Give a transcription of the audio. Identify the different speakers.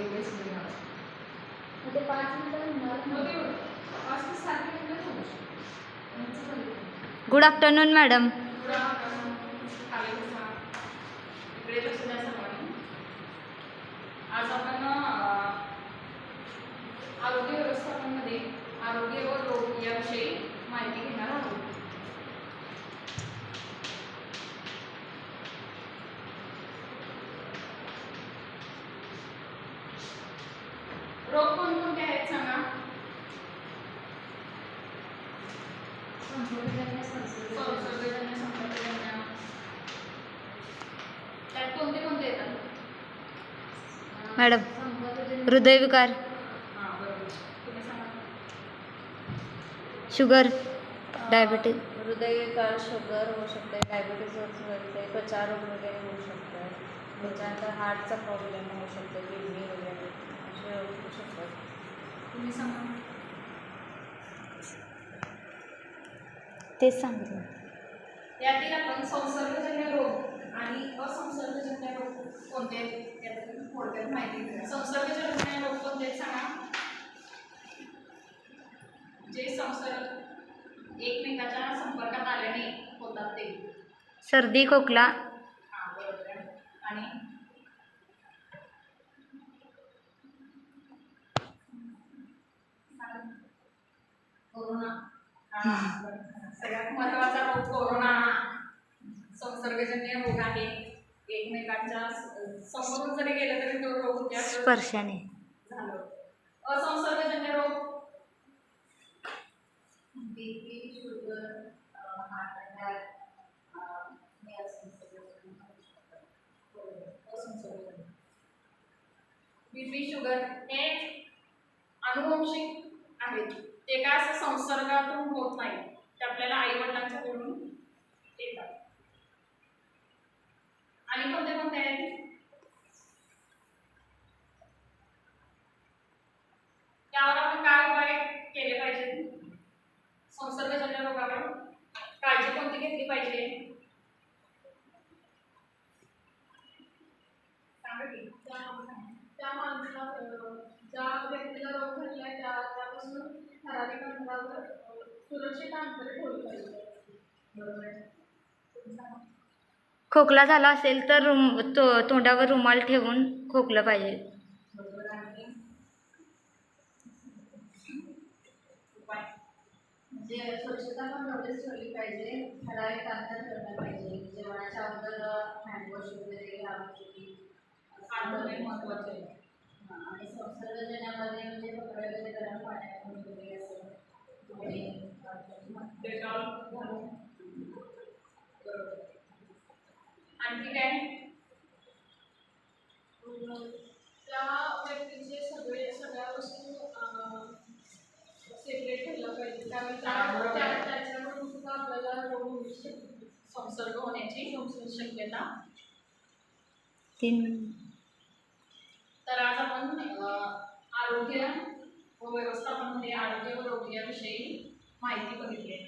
Speaker 1: एवढे सगळे नाव
Speaker 2: मग ते पाच मिनिटं
Speaker 1: पाच ते सात होऊ शकतो.
Speaker 3: Good afternoon madam.
Speaker 1: आज आपण अं, आरोग्य व्यवस्थापनामध्ये आरोग्य व रोग याविषयी माहिती घेणार आहोत रोग कोणकोणते आहेत सांगा
Speaker 2: संसर्गजन्य संसर्गजन्य.
Speaker 1: संसर्गजन्य. संसर्गजन्य त्यात कोणते कोणते येतात?
Speaker 3: मॅडम. हृदयविकार
Speaker 1: हां
Speaker 3: शुगर डायबिटीज.
Speaker 2: हृदयविकार शुगर होऊ शकते डायबिटीज होऊ शकते त्वचारोग वगैरे होऊ शकतात त्याच्यानंतर हार्टचा प्रॉब्लेम होऊ शकतो किडनी वगैरे असे रोग होऊ शकतात
Speaker 1: तुम्ही सांगा.
Speaker 3: तेच सांगितलं
Speaker 1: यातील आपण संसर्गजन्य रोग आणि असंसर्गजन्य रोग कोणते आहेत? याबद्दल थोडक्यात माहिती घेऊया संसर्गजन्य रोग कोणते सांगा? जे संसर्ग एकमेकाच्या संपर्कात आल्याने होतात ते.
Speaker 3: सर्दी खोकला.
Speaker 1: आणि कोरोना हां, बरोबर. सगळ्यात महत्त्वाचा रोग कोरोना संसर्गजन्य रोग आहे. एकमेकांच्या स- समोरून जरी गेलं तरी तो रोग
Speaker 3: स्पर्शाने.
Speaker 1: झालं. असंसर्गजन्य रोग. बीपी शुगर हार्ट अटॅक हे असंसर्गजन्य. बीपी शुगर हे अनुवंशिक आहेत ते काय असं संसर्गातून होत नाही. ते आपल्याला आई वडिलांच्याकडून येतात. आणि कोणते कोणते आहेत? त्यावर आपण काय उपाय केले पाहिजे? संसर्गजन्य रोगावर काळजी कोणती घेतली पाहिजे?
Speaker 4: त्या माणसाला ज्या व्यक्तीला रोग झालेला आहे त्या त्यापासून ठराविक अंतरावर सुरक्षित अंतर ठेवलं पाहिजे.
Speaker 3: खोकला झाला असेल तर रुम तो तोंडावर रुमाल ठेवून खोकलं पाहिजे.
Speaker 2: म्हणजे स्वच्छता पण नोटीस ठेवली पाहिजे. ठराविक अंतर ठेवलं पाहिजे. जेवणाच्या अगोदर हँडवॉश वगैरे
Speaker 1: महत्त्वाचे आहे.
Speaker 2: आणि संसर्गजन्यामध्ये म्हणजे कपडे वगैरे गरम वगैरे असं
Speaker 1: आणखी काय?
Speaker 4: त्या व्यक्तीचे सगळे सगळ्या वस्तू सेपरेट ठेवल्या पाहिजे त्यामुळे त्याच्याकडून सुद्धा आपल्याला रोग होऊ शकतो
Speaker 1: संसर्ग होण्याची शक्यता.
Speaker 3: तीन
Speaker 1: तर आज म्हणजे आरोग्य व व्यवस्थापनामध्ये आरोग्य व रोग याविषयी माहिती बघितली आहे.